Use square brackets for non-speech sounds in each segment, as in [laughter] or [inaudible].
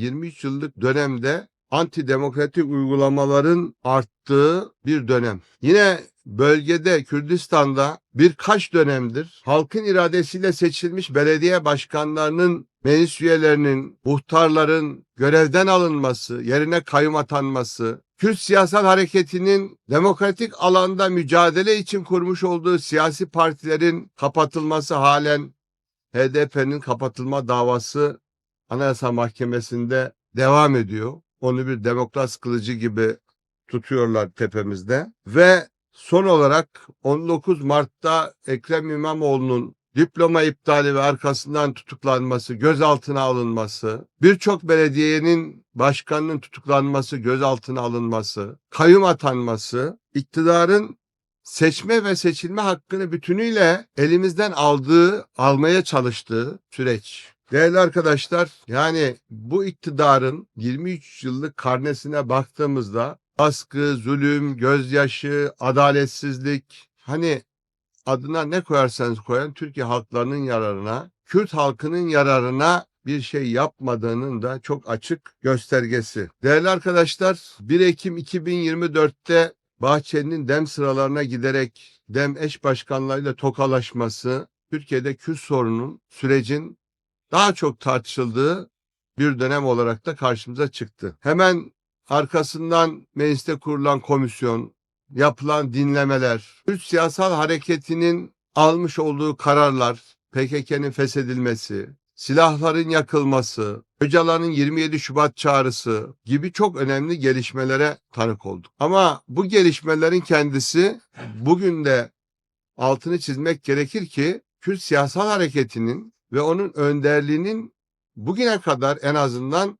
23 yıllık dönemde antidemokratik uygulamaların arttığı bir dönem. Yine bölgede Kürdistan'da birkaç dönemdir halkın iradesiyle seçilmiş belediye başkanlarının meclis üyelerinin, muhtarların görevden alınması, yerine kayyum atanması, Kürt siyasal hareketinin demokratik alanda mücadele için kurmuş olduğu siyasi partilerin kapatılması halen HDP'nin kapatılma davası Anayasa Mahkemesi'nde devam ediyor. Onu bir demokrat kılıcı gibi tutuyorlar tepemizde. Ve son olarak 19 Mart'ta Ekrem İmamoğlu'nun diploma iptali ve arkasından tutuklanması, gözaltına alınması, birçok belediyenin başkanının tutuklanması, gözaltına alınması, kayyum atanması, iktidarın seçme ve seçilme hakkını bütünüyle elimizden aldığı, almaya çalıştığı süreç. Değerli arkadaşlar, yani bu iktidarın 23 yıllık karnesine baktığımızda baskı, zulüm, gözyaşı, adaletsizlik, hani adına ne koyarsanız koyun Türkiye halklarının yararına, Kürt halkının yararına bir şey yapmadığının da çok açık göstergesi. Değerli arkadaşlar, 1 Ekim 2024'te Bahçeli'nin dem sıralarına giderek dem eş başkanlarıyla tokalaşması, Türkiye'de Kürt sorunun, sürecin daha çok tartışıldığı bir dönem olarak da karşımıza çıktı. Hemen arkasından mecliste kurulan komisyon, yapılan dinlemeler, Kürt siyasal hareketinin almış olduğu kararlar, PKK'nın feshedilmesi, silahların yakılması, Öcalan'ın 27 Şubat çağrısı gibi çok önemli gelişmelere tanık olduk. Ama bu gelişmelerin kendisi bugün de altını çizmek gerekir ki Kürt siyasal hareketinin ve onun önderliğinin bugüne kadar en azından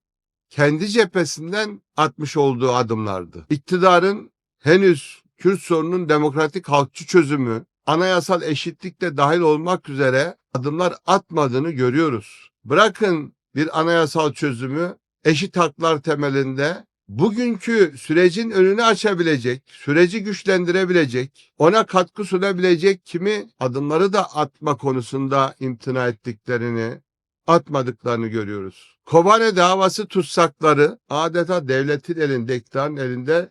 kendi cephesinden atmış olduğu adımlardı. İktidarın henüz Kürt sorunun demokratik halkçı çözümü, anayasal eşitlikle dahil olmak üzere adımlar atmadığını görüyoruz. Bırakın bir anayasal çözümü eşit haklar temelinde bugünkü sürecin önünü açabilecek, süreci güçlendirebilecek, ona katkı sunabilecek kimi adımları da atma konusunda imtina ettiklerini, atmadıklarını görüyoruz. Kobane davası tutsakları adeta devletin elinde, iktidarın elinde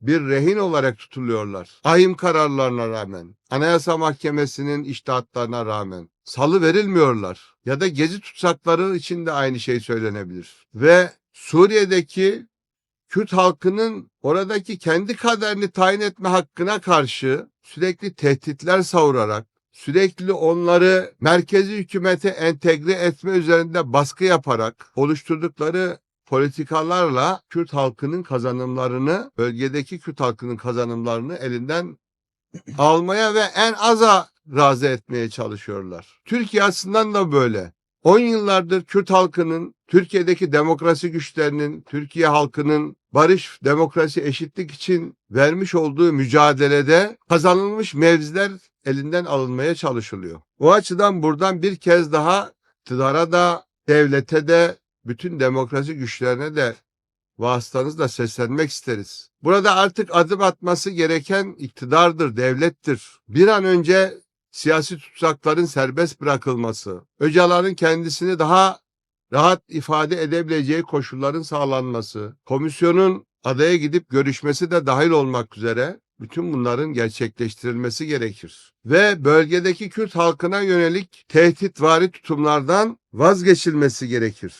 bir rehin olarak tutuluyorlar. Ahim kararlarına rağmen, Anayasa Mahkemesi'nin iştahatlarına rağmen salı verilmiyorlar. Ya da gezi tutsakları için de aynı şey söylenebilir. Ve Suriye'deki Kürt halkının oradaki kendi kaderini tayin etme hakkına karşı sürekli tehditler savurarak, sürekli onları merkezi hükümete entegre etme üzerinde baskı yaparak oluşturdukları politikalarla Kürt halkının kazanımlarını, bölgedeki Kürt halkının kazanımlarını elinden almaya ve en aza razı etmeye çalışıyorlar. Türkiye aslında da böyle. 10 yıllardır Kürt halkının, Türkiye'deki demokrasi güçlerinin, Türkiye halkının barış, demokrasi, eşitlik için vermiş olduğu mücadelede kazanılmış mevziler elinden alınmaya çalışılıyor. O açıdan buradan bir kez daha iktidara da, devlete de, bütün demokrasi güçlerine de vasıtanızla seslenmek isteriz. Burada artık adım atması gereken iktidardır, devlettir. Bir an önce siyasi tutsakların serbest bırakılması, Öcalan'ın kendisini daha rahat ifade edebileceği koşulların sağlanması, komisyonun adaya gidip görüşmesi de dahil olmak üzere bütün bunların gerçekleştirilmesi gerekir. Ve bölgedeki Kürt halkına yönelik tehditvari tutumlardan vazgeçilmesi gerekir.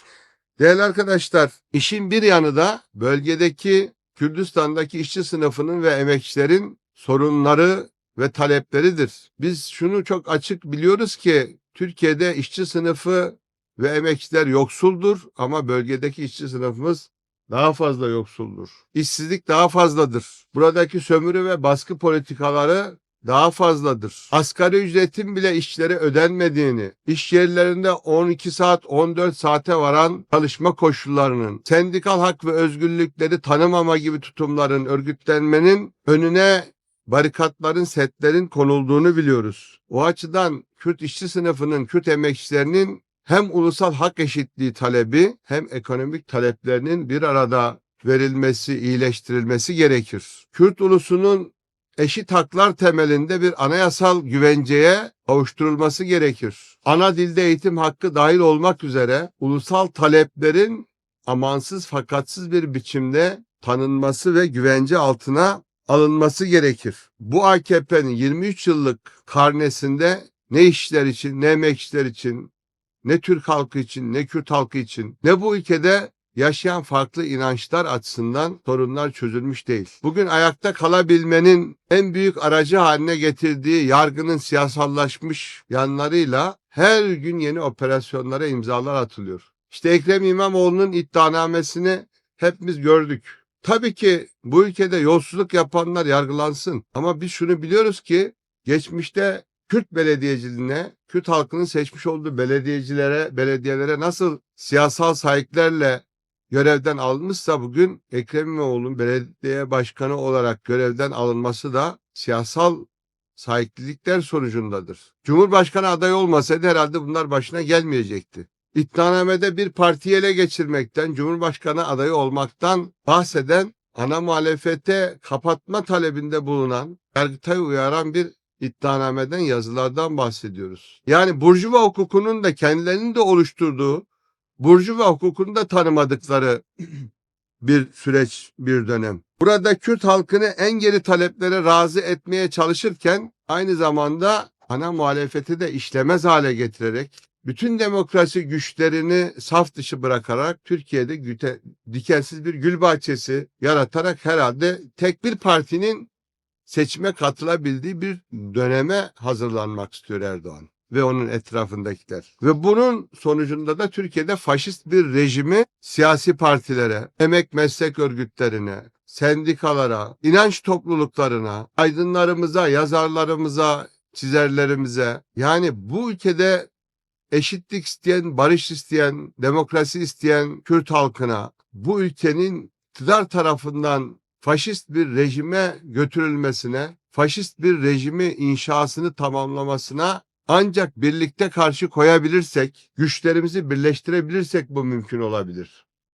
Değerli arkadaşlar, işin bir yanı da bölgedeki Kürdistan'daki işçi sınıfının ve emekçilerin sorunları ve talepleridir. Biz şunu çok açık biliyoruz ki Türkiye'de işçi sınıfı ve emekçiler yoksuldur ama bölgedeki işçi sınıfımız daha fazla yoksuldur. İşsizlik daha fazladır. Buradaki sömürü ve baskı politikaları daha fazladır. Asgari ücretin bile işçilere ödenmediğini, iş yerlerinde 12 saat 14 saate varan çalışma koşullarının, sendikal hak ve özgürlükleri tanımama gibi tutumların, örgütlenmenin önüne barikatların, setlerin konulduğunu biliyoruz. O açıdan Kürt işçi sınıfının, Kürt emekçilerinin hem ulusal hak eşitliği talebi hem ekonomik taleplerinin bir arada verilmesi, iyileştirilmesi gerekir. Kürt ulusunun eşit haklar temelinde bir anayasal güvenceye kavuşturulması gerekir. Ana dilde eğitim hakkı dahil olmak üzere ulusal taleplerin amansız fakatsız bir biçimde tanınması ve güvence altına alınması gerekir. Bu AKP'nin 23 yıllık karnesinde ne işler için, ne emekçiler için, ne Türk halkı için, ne Kürt halkı için, ne bu ülkede yaşayan farklı inançlar açısından sorunlar çözülmüş değil. Bugün ayakta kalabilmenin en büyük aracı haline getirdiği yargının siyasallaşmış yanlarıyla her gün yeni operasyonlara imzalar atılıyor. İşte Ekrem İmamoğlu'nun iddianamesini hepimiz gördük. Tabii ki bu ülkede yolsuzluk yapanlar yargılansın. Ama biz şunu biliyoruz ki geçmişte Kürt belediyeciliğine, Kürt halkının seçmiş olduğu belediyecilere, belediyelere nasıl siyasal sahiplerle görevden alınmışsa bugün Ekrem İmamoğlu'nun belediye başkanı olarak görevden alınması da siyasal sahiplikler sonucundadır. Cumhurbaşkanı adayı olmasaydı herhalde bunlar başına gelmeyecekti. İddianamede bir partiyi ele geçirmekten, Cumhurbaşkanı adayı olmaktan bahseden, ana muhalefete kapatma talebinde bulunan, Yargıtay'ı uyaran bir iddianameden yazılardan bahsediyoruz. Yani Burjuva hukukunun da kendilerinin de oluşturduğu, Burjuva hukukunu da tanımadıkları [clears throat] bir süreç, bir dönem. Burada Kürt halkını en geri taleplere razı etmeye çalışırken aynı zamanda ana muhalefeti de işlemez hale getirerek bütün demokrasi güçlerini saf dışı bırakarak Türkiye'de güte, dikensiz bir gül bahçesi yaratarak herhalde tek bir partinin seçime katılabildiği bir döneme hazırlanmak istiyor Erdoğan ve onun etrafındakiler. Ve bunun sonucunda da Türkiye'de faşist bir rejimi siyasi partilere, emek meslek örgütlerine, sendikalara, inanç topluluklarına, aydınlarımıza, yazarlarımıza, çizerlerimize yani bu ülkede eşitlik isteyen, barış isteyen, demokrasi isteyen Kürt halkına bu ülkenin iktidar tarafından faşist bir rejime götürülmesine, faşist bir rejimi inşasını tamamlamasına ancak birlikte karşı koyabilirsek, güçlerimizi birleştirebilirsek bu mümkün olabilir.